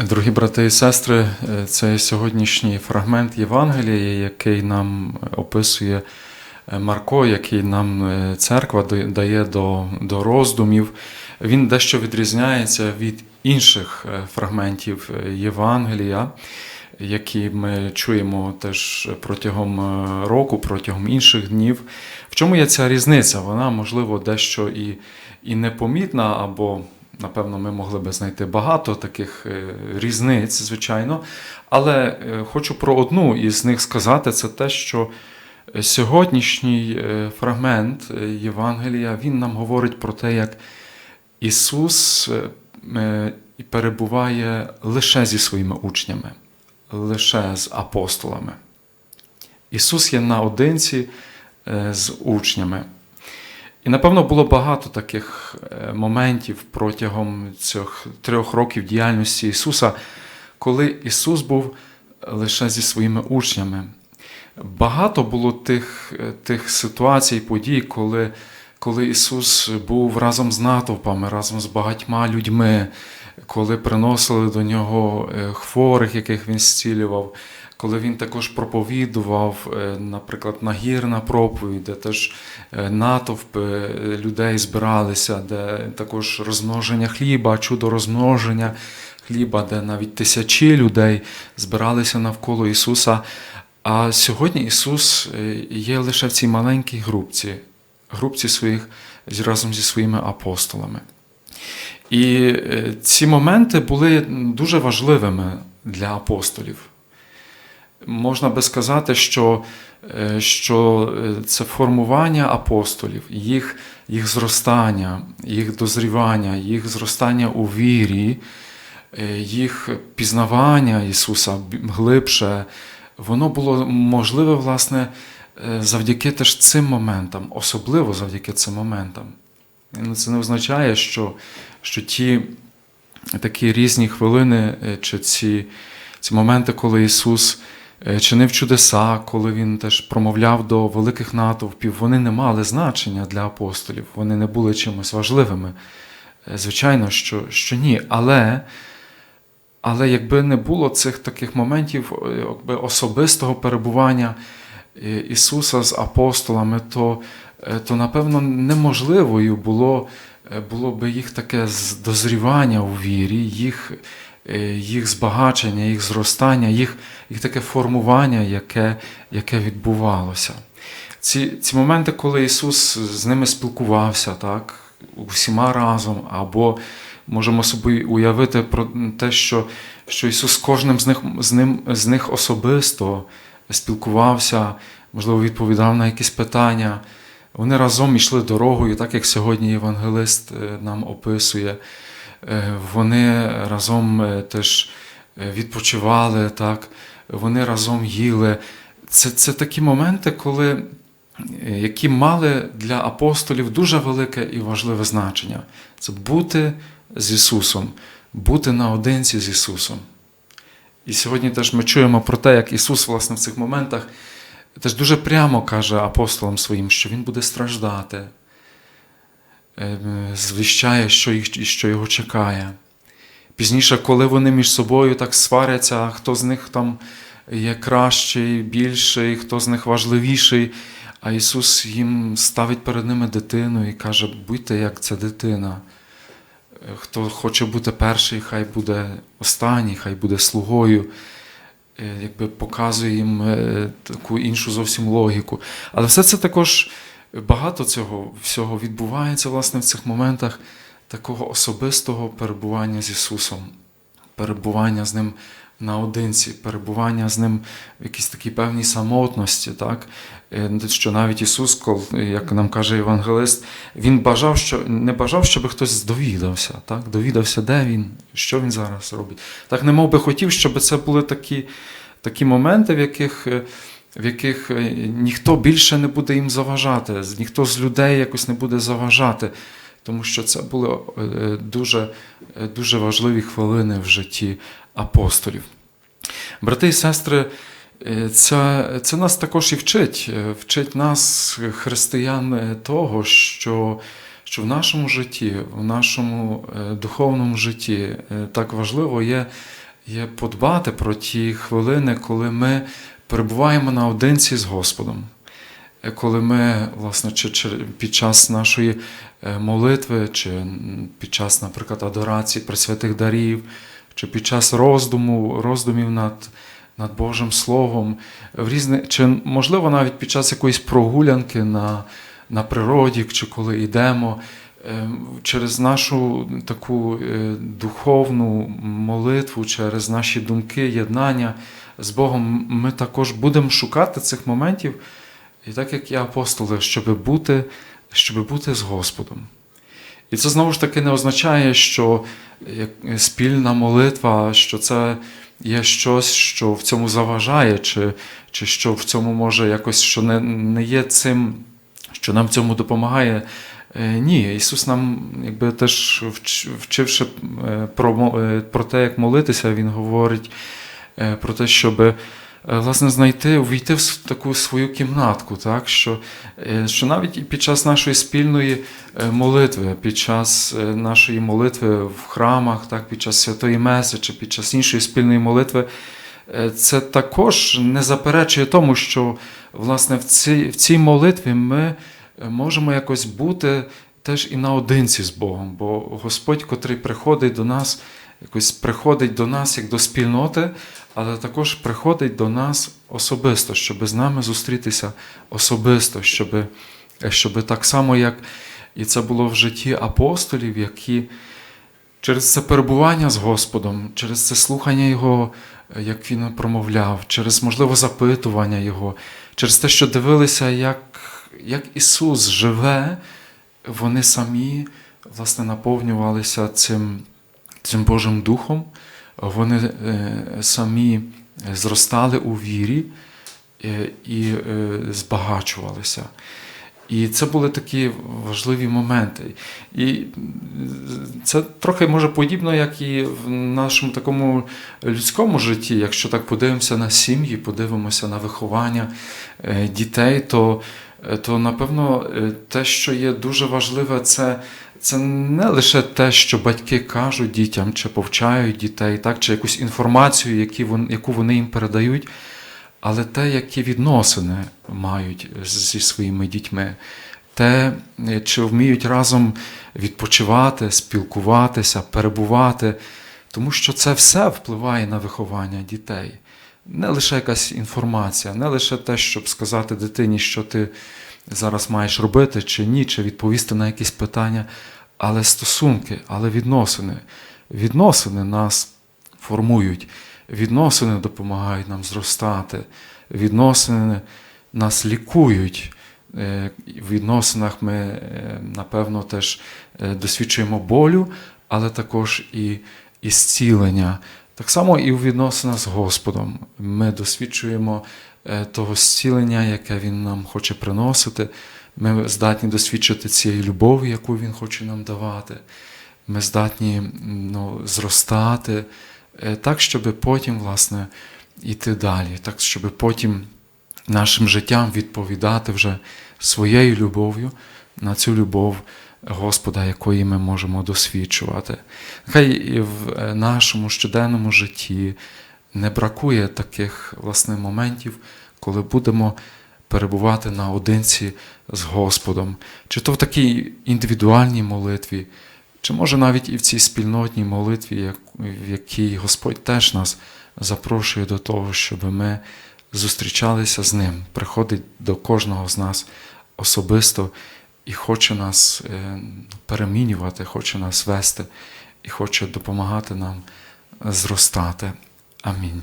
Дорогі брати і сестри, е, це сьогоднішній фрагмент Євангелія, який нам описує е, Марко, який нам е, церква дає до, до роздумів. Він дещо відрізняється від інших фрагментів Євангелія, які ми чуємо теж протягом року, протягом інших днів. В чому є ця різниця? Вона, можливо, дещо і, і непомітна, або, напевно, ми могли би знайти багато таких е, різниць, звичайно. Але е, хочу про одну із них сказати: це те, що сьогоднішній е, фрагмент Євангелія він нам говорить про те, як Ісус перебуває лише зі своїми учнями, лише з апостолами. Ісус є наодинці з учнями. І напевно було багато таких е, моментів протягом цих трьох років діяльності Ісуса, коли Ісус був лише зі своїми учнями. Багато було тих, е, тих ситуацій, подій, коли, коли Ісус був разом з натовпами, разом з багатьма людьми, коли приносили до нього е, хворих, яких він зцілював, коли він також проповідував, е, наприклад, нагірна проповідь, де теж е, натовпи е, людей збиралися, де також розмноження хліба, чудо розмноження хліба, де навіть тисячі людей збиралися навколо Ісуса. А сьогодні Ісус є лише в цій маленькій групці, групці своїх разом зі своїми апостолами. І ці моменти були дуже важливими для апостолів. Можна би сказати, що, е, що е, це формування апостолів, їх, їх зростання, їх дозрівання, їх зростання у вірі, е, їх пізнавання Ісуса глибше, воно було можливе, власне, завдяки теж цим моментам, особливо завдяки цим моментам. Це не означає, що, що ті такі різні хвилини, чи ці, ці моменти, коли Ісус чинив чудеса, коли Він теж промовляв до великих натовпів, вони не мали значення для апостолів, вони не були чимось важливими. Е, Звичайно, що, що ні. Але, але якби не було цих таких моментів е, якби особистого перебування е, Ісуса з апостолами, то, е, то напевно неможливою було, е, було би їх таке дозрівання у вірі, їх, е, їх збагачення, їх зростання, їх, їх таке формування, яке, яке відбувалося. Ці, ці моменти, коли Ісус з ними спілкувався, так, усіма разом, або можемо собі уявити про те, що, що Ісус кожним з них, з, ним, з них особисто спілкувався, можливо, відповідав на якісь питання. Вони разом йшли дорогою, так як сьогодні євангелист е, нам описує. Е, Вони разом е, теж е, відпочивали, так? вони разом їли. Це, це такі моменти, коли, які мали для апостолів дуже велике і важливе значення. Це бути з Ісусом, бути наодинці з Ісусом. І сьогодні теж ми чуємо про те, як Ісус, власне, в цих моментах теж дуже прямо каже апостолам своїм, що Він буде страждати, звіщає, що, їх, що його чекає. Пізніше, коли вони між собою так сваряться, хто з них там є кращий, більший, хто з них важливіший, а Ісус їм ставить перед ними дитину і каже: будьте як ця дитина. Хто хоче бути перший, хай буде останній, хай буде слугою. Е, Якби показує їм е, таку іншу зовсім логіку. Але все це також багато цього всього відбувається власне в цих моментах такого особистого перебування з Ісусом, перебування з Ним наодинці, перебування з Ним в якійсь такій певній самотності, так? Е, що навіть Ісус, як нам каже Євангелист, Він бажав, що, не бажав, щоб хтось довідався, так? довідався, де Він, що Він зараз робить. Так не мов би хотів, щоб це були такі, такі моменти, в яких. В яких е, ніхто більше не буде їм заважати, ніхто з людей якось не буде заважати, тому що це були е, дуже, е, дуже важливі хвилини в житті апостолів. Брати і сестри, це, це нас також і вчить, вчить нас, християн, того, що, що в нашому житті, в нашому духовному житті так важливо є є подбати про ті хвилини, коли ми перебуваємо наодинці з Господом. Е, Коли ми, власне, чи, під час нашої е, молитви, чи під час, наприклад, адорації пресвятих дарів, чи під час роздуму, роздумів над, над Божим Словом, в різни, чи можливо навіть під час якоїсь прогулянки на, на природі, чи коли йдемо, через нашу таку е, духовну молитву, через наші думки, єднання з Богом, ми також будемо шукати цих моментів, і так як і апостоли, щоб бути, щоб бути з Господом. І це знову ж таки не означає, що спільна молитва, що це є щось, що в цьому заважає, чи, чи що в цьому може якось, що не, не є цим, що нам в цьому допомагає. Е, Ні, Ісус нам, якби теж вчивши е, про, е, про те, як молитися, Він говорить про те, щоб власне знайти, увійти в таку свою кімнатку, так? Що, що навіть під час нашої спільної молитви, під час нашої молитви в храмах, так, під час святої Меси чи під час іншої спільної молитви, це також не заперечує тому, що власне в цій, в цій молитві ми можемо якось бути теж і наодинці з Богом, бо Господь, котрий приходить до нас, якось приходить до нас як до спільноти, але також приходить до нас особисто, щоб з нами зустрітися особисто, щоб, щоб так само, як і це було в житті апостолів, які через це перебування з Господом, через це слухання Його, е, як Він промовляв, через, можливо, запитування Його, через те, що дивилися, як, як Ісус живе, вони самі власне наповнювалися цим, цим Божим Духом, вони е, самі зростали у вірі е, і е, збагачувалися. І це були такі важливі моменти. І це трохи може подібно, як і в нашому такому людському житті. Якщо так подивимося на сім'ї, подивимося на виховання дітей, то, то напевно е, те, що є дуже важливе, це. Це не лише те, що батьки кажуть дітям, чи повчають дітей, так, чи якусь інформацію, які вони, яку вони їм передають, але те, які відносини мають зі своїми дітьми, те, е, чи вміють разом відпочивати, спілкуватися, перебувати, тому що це все впливає на виховання дітей. Не лише якась інформація, не лише те, щоб сказати дитині, що ти зараз маєш робити чи ні, чи відповісти на якісь питання, але стосунки, але відносини. Відносини нас формують, відносини допомагають нам зростати, відносини нас лікують. Е, В відносинах ми, е, напевно, теж е, досвідчуємо болю, але також і, і зцілення. Так само і у відносинах з Господом. Ми досвідчуємо е, того зцілення, яке Він нам хоче приносити. Ми здатні досвідчити цієї любові, яку Він хоче нам давати. Ми здатні ну, зростати е, так, щоб потім, власне, йти далі, так, щоб потім нашим життям відповідати вже своєю любов'ю на цю любов Господа, якої ми можемо досвідчувати. Нехай і в е, нашому щоденному житті не бракує таких власне моментів, коли будемо перебувати наодинці з Господом, чи то в такій індивідуальній молитві, чи може навіть і в цій спільнотній молитві, в якій Господь теж нас запрошує до того, щоб ми зустрічалися з Ним, приходить до кожного з нас особисто і хоче нас е, перемінювати, хоче нас вести і хоче допомагати нам зростати. Амінь.